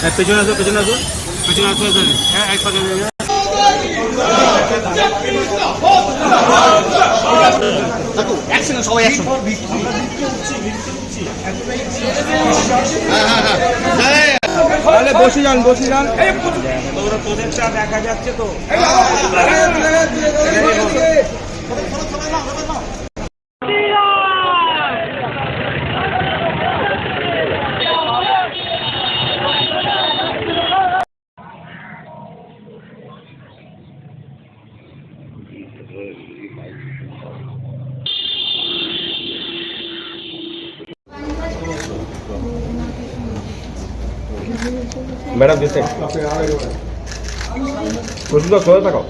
হ্যাঁ পেছনে আসো পেছনে আসো পেছনে আসো এখানে হ্যাঁ এক পাশে তাহলে বসে যান বসে যান তোদেরটা দেখা যাচ্ছে তো ম্যাডাম দিচ্ছে প্রশ্ন সোজা থাকো।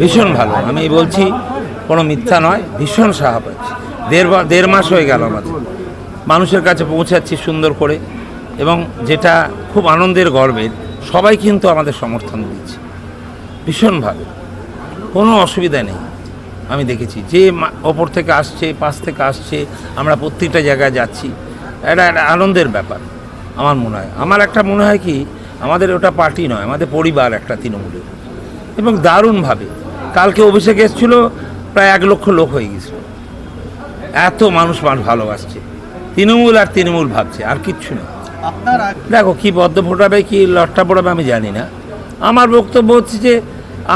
ভীষণ ভালো। আমি বলছি, কোনো মিথ্যা নয়, ভীষণ সাহা পাচ্ছি দেড় দেড় মাস হয়ে গেল আমাদের। মানুষের কাছে পৌঁছাচ্ছি সুন্দর করে। এবং যেটা খুব আনন্দের গর্বের সবাই কিন্তু আমাদের সমর্থন দিচ্ছে। ভীষণভাবে। কোনো অসুবিধা নেই। আমি দেখেছি, যে ওপর থেকে আসছে, পাশ থেকে আসছে, আমরা প্রত্যেকটা জায়গায় যাচ্ছি। এটা একটা আনন্দের ব্যাপার, আমার মনে হয়। আমার একটা মনে হয় কি, আমাদের ওটা পার্টি নয়, আমাদের পরিবার একটা তৃণমূলের। এবং দারুণভাবে, কালকে অভিষেক এসেছিল, প্রায় এক লক্ষ লোক হয়ে গেছিল। এত মানুষ মানুষ ভালোবাসছে। তৃণমূল আর তৃণমূল ভাবছে, আর কিচ্ছু না দেখো, কি বদ্ধ ফোটাবে, কি লট্টা পড়াবে আমি জানি না। আমার বক্তব্য হচ্ছে যে,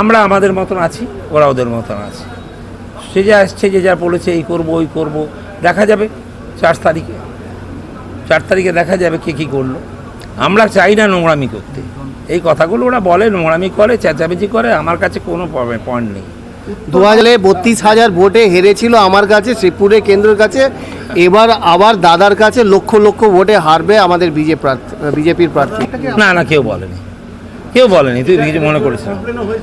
আমরা আমাদের মতন আছি, ওরা ওদের মতন আছে। সে যা আসছে, যে যা বলেছে, এই করব, ওই করব, দেখা যাবে চার তারিখে। চার তারিখে দেখা যাবে কে কী করল। আমরা চাই না নোংরামি করতে। এই কথাগুলো ওরা বলে, নোংরামি করে, চেঁচামেচি করে, আমার কাছে কোনো পয়েন্ট নেই। দু হাজারে বত্রিশ হাজার ভোটে হেরেছিল আমার কাছে, শ্রীপুরে কেন্দ্রের কাছে। এবার আবার দাদার কাছে লক্ষ লক্ষ ভোটে হারবে আমাদের বিজেপি প্রার্থী বিজেপির প্রার্থী। না না, কেউ বলেনি। কেউ বলেনি, তুই কিছু মনে করিস না।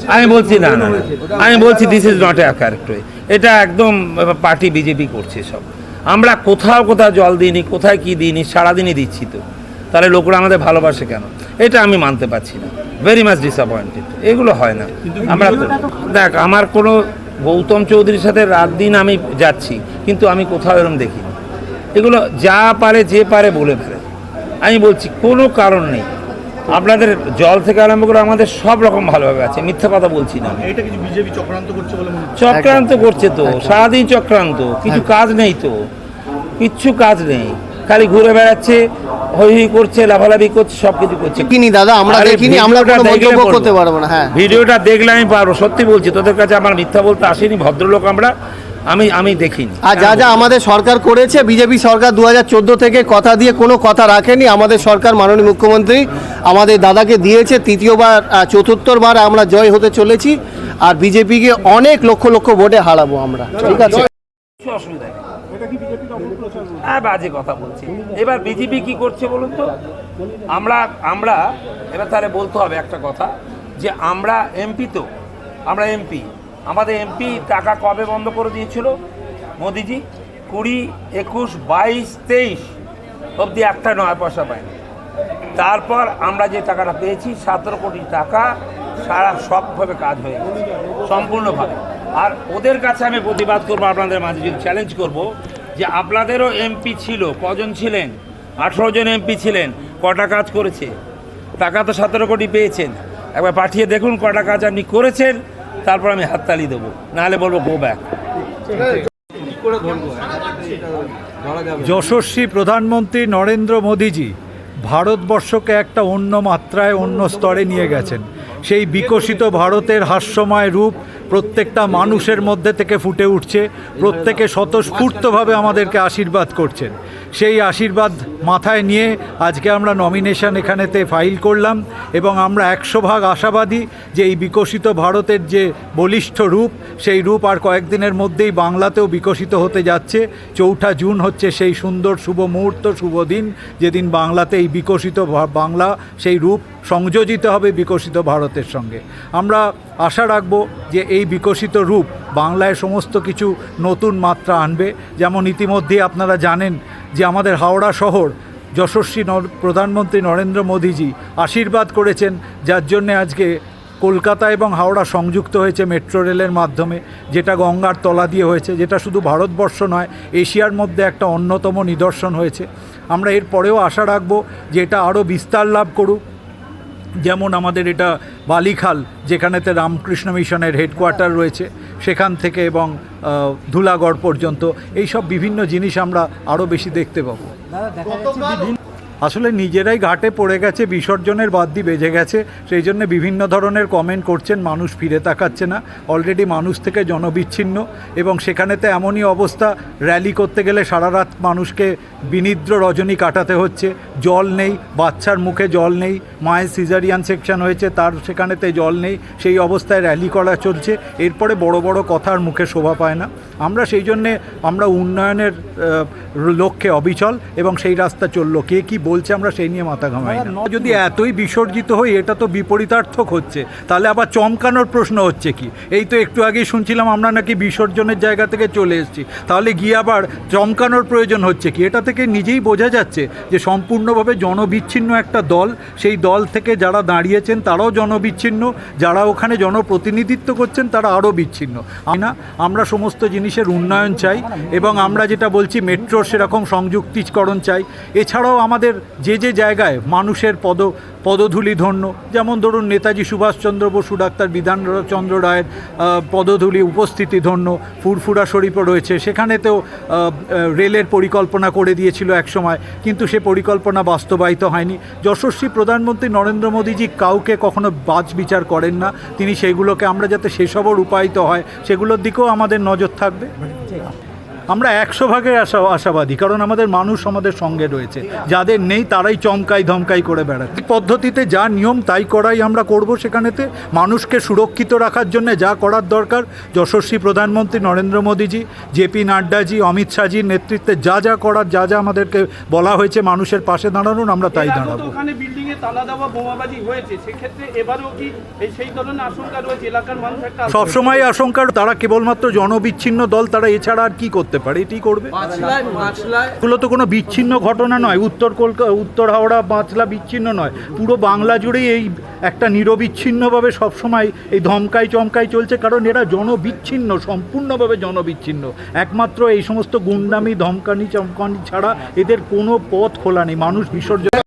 আমি বলছি, না না না। আমি বলছি this is not a character এটা একদম পার্টি বিজেপি করছে সব। আমরা কোথাও কোথাও জল দিইনি, কোথায় কী দিইনি, সারাদিনই দিচ্ছি তো। তাহলে লোকরা আমাদের ভালোবাসে কেন? এটা আমি মানতে পারছি না। ভেরি মাচ ডিসঅ্যাপয়েন্টেড এগুলো হয় না। আমরা দেখ আমার কোনো গৌতম চৌধুরীর সাথে রাত দিন আমি যাচ্ছি কিন্তু আমি কোথাও এরকম দেখিনি। এগুলো যা পারে যে পারে বলে ফেলে। আমি বলছি কোনো কারণ নেই। আপনাদের জল থেকে আরম্ভ করে আমাদের সব রকম ভালোভাবে আছে। মিথ্যা কথা বলছি না এটা কিছু বিজেপি চক্রান্ত করছে বলে চক্রান্ত করছে তো। সারাদিন চক্রান্ত। কিছু কাজ নেই তো। কিচ্ছু কাজ নেই। খালি ঘুরে বেড়াচ্ছে হই হই করছে লাফালাফি করছে সব কিছু করছে। দেখিনি দাদা আমরা দেখিনি আমরা কোনো মন্তব্য করতে পারব না হ্যাঁ। ভিডিওটা দেখলে আমি পারব সত্যি বলছি তোদের কাছে আমার মিথ্যা বলতে আসেনি ভদ্রলোক আমরা আমি আমি দেখিনি। আর যা যা আমাদের সরকার করেছে বিজেপি সরকার দু হাজার থেকে কথা দিয়ে কোনো কথা রাখেনি আমাদের সরকার মাননীয় মুখ্যমন্ত্রী আমাদের দাদাকে দিয়েছে তৃতীয়বার চতুর্থবার আমরা জয় হতে চলেছি আর বিজেপিকে অনেক লক্ষ লক্ষ ভোটে হারাবো আমরা ঠিক আছে? অসুবিধা হ্যাঁ বাজে কথা বলছি। এবার বিজেপি কি করছে বলুন তো? আমরা আমরা, এবার তাহলে বলতে হবে একটা কথা, যে আমরা এমপি তো, আমরা এমপি। আমাদের এমপি টাকা কবে বন্ধ করে দিয়েছিল? মোদিজি, কুড়ি, একুশ, বাইশ, তেইশ অবধি একটা নয় পয়সা পায়নি। তারপর আমরা যে টাকাটা পেয়েছি, সতেরো কোটি টাকা সারা সবভাবে কাজ হয়ে গেছে, সম্পূর্ণভাবে। আর ওদের কাছে আমি প্রতিবাদ করব, আপনাদের মাঝে যদি চ্যালেঞ্জ করব যে আপনাদেরও এমপি ছিল, কজন ছিলেন? আঠেরো জন এমপি ছিলেন, কটা কাজ করেছে? টাকা তো সতেরো কোটি পেয়েছেন। একবার পাঠিয়ে দেখুন কটা কাজ আপনি করেছেন, তারপর আমি হাততালি দেবো। নাহলে বলব গো ব্যাক যশস্বী প্রধানমন্ত্রী নরেন্দ্র মোদীজি ভারতবর্ষকে একটা অন্য মাত্রায়, অন্য স্তরে নিয়ে গেছেন। সেই বিকশিত ভারতের হাস্যময় রূপ প্রত্যেকটা মানুষের মধ্যে থেকে ফুটে উঠছে, প্রত্যেকে স্বতঃস্ফূর্তভাবে আমাদেরকে আশীর্বাদ করছেন। সেই আশীর্বাদ মাথায় নিয়ে আজকে আমরা নমিনেশন এখানেতে ফাইল করলাম এবং আমরা একশো ভাগ আশাবাদী যে এই বিকশিত ভারতের যে বলিষ্ঠ রূপ, সেই রূপ আর কয়েকদিনের মধ্যেই বাংলাতেও বিকশিত হতে যাচ্ছে। চৌঠা জুন হচ্ছে সেই সুন্দর শুভ মুহূর্ত, শুভ দিন, যেদিন বাংলাতে এই বিকশিত বাংলা সেই রূপ সংযোজিত হবে বিকশিত ভারতের সঙ্গে। আমরা আশা রাখব যে এই বিকশিত রূপ বাংলায় সমস্ত কিছু নতুন মাত্রা আনবে। যেমন ইতিমধ্যে আপনারা জানেন যে আমাদের হাওড়া শহর যশস্বী প্রধানমন্ত্রী নরেন্দ্র মোদীজি আশীর্বাদ করেছেন, যার জন্যে আজকে কলকাতা এবং হাওড়া সংযুক্ত হয়েছে মেট্রো রেলের মাধ্যমে, যেটা গঙ্গার তলা দিয়ে হয়েছে, যেটা শুধু ভারতবর্ষ নয়, এশিয়ার মধ্যে একটা অন্যতম নিদর্শন হয়েছে। আমরা এর পরেও আশা রাখব যে এটা আরও বিস্তার লাভ করুক। যেমন আমাদের এটা বালিখাল, যেখানেতে রামকৃষ্ণ মিশনের হেডকোয়ার্টার রয়েছে, সেখান থেকে এবং ধুলাগড় পর্যন্ত, এইসব বিভিন্ন জিনিস আমরা আরও বেশি দেখতে পাবো। আসলে নিজেরাই ঘাটে পড়ে গেছে, বিসর্জনের বাদ্যি বেজে গেছে, সেই জন্য বিভিন্ন ধরনের কমেন্ট করছেন, মানুষ ফিরে তাকাচ্ছে না অলরেডি মানুষ থেকে জনবিচ্ছিন্ন এবং সেখানেতে এমনই অবস্থা র্যালি করতে গেলে সারা রাত মানুষকে বিনিদ্র রজনী কাটাতে হচ্ছে, জল নেই, বাচ্চার মুখে জল নেই, মায়ের সিজারিয়ান সেকশন হয়েছে, তার সেখানেতে জল নেই, সেই অবস্থায় র্যালি করা চলছে, এরপরে বড় বড় কথার মুখে শোভা পায় না। আমরা সেই জন্যে আমরা উন্নয়নের লক্ষ্যে অবিচল এবং সেই রাস্তা চলল। কে কি বলছে আমরা সেই নিয়ে মাথা ঘামাই না। যদি এতই বিসর্জিত হই এটা তো বিপরীতার্থক হচ্ছে। তাহলে আবার চমকানোর প্রশ্ন হচ্ছে কি? এই তো একটু আগেই শুনছিলাম আমরা নাকি বিসর্জনের জায়গা থেকে চলে এসেছি। তাহলে গিয়ে আবার চমকানোর প্রয়োজন হচ্ছে কি? এটা থেকে নিজেই বোঝা যাচ্ছে যে সম্পূর্ণভাবে জনবিচ্ছিন্ন একটা দল সেই দল থেকে যারা দাঁড়িয়েছেন তারাও জনবিচ্ছিন্ন যারা ওখানে জনপ্রতিনিধিত্ব করছেন তারা আরও বিচ্ছিন্ন। না আমরা সমস্ত জিনিসের উন্নয়ন চাই এবং আমরা যেটা বলছি মেট্রোর সেরকম সংযুক্তিকরণ চাই। এছাড়াও আমাদের যে যে জায়গায় মানুষের পদ পদধূলি ধন্য যেমন ধরুন নেতাজি সুভাষচন্দ্র বসু, ডাক্তার বিধানচন্দ্র রায়ের পদধূলি উপস্থিতি ধন্য ফুরফুরা শরীফও রয়েছে, সেখানেতেও রেলের পরিকল্পনা করে দিয়েছিল একসময়, কিন্তু সে পরিকল্পনা বাস্তবায়িত হয়নি। যশস্বী প্রধানমন্ত্রী নরেন্দ্র মোদীজি কাউকে কখনো বাজ বিচার করেন না, তিনি সেইগুলোকে আমরা যাতে সেসবও রূপায়িত হয়, সেগুলোর দিকেও আমাদের নজর থাকবে। আমরা একশো ভাগের আশা আশাবাদী কারণ আমাদের মানুষ আমাদের সঙ্গে রয়েছে। যাদের নেই তারাই চমকাই ধমকাই করে বেড়াচ্ছে। পদ্ধতিতে যা নিয়ম তাই করাই আমরা করব সেখানেতে। মানুষকে সুরক্ষিত রাখার জন্য যা করার দরকার। যশস্বী প্রধানমন্ত্রী নরেন্দ্র মোদীজি জেপি নাড্ডাজি অমিত শাহজির নেতৃত্বে যা যা করার যা যা আমাদেরকে বলা হয়েছে মানুষের পাশে দাঁড়ানোর আমরা তাই দাঁড়াবো। এ তালা দেওয়া বোমাবাজি হয়েছে সেক্ষেত্রে এবারেও কি সেই ধরনের আশঙ্কা রয়েছে? এলাকার মানুষ একটা সবসময় আশঙ্কা তারা কেবলমাত্র জনবিচ্ছিন্ন দল তারা এছাড়া আর কি করতে পারে? এটি করবে? এগুলো তো কোনো বিচ্ছিন্ন ঘটনা নয়। উত্তর কলকাতা উত্তর হাওড়া বাঁচলা বিচ্ছিন্ন নয়। পুরো বাংলা জুড়েই এই একটা নিরবিচ্ছিন্নভাবে সবসময় এই ধমকাই চমকাই চলছে কারণ এরা জনবিচ্ছিন্ন সম্পূর্ণভাবে জনবিচ্ছিন্ন। একমাত্র এই সমস্ত গুন্ডামি ধমকানি চমকানি ছাড়া এদের কোনো পথ খোলা নেই। মানুষ বিসর্জন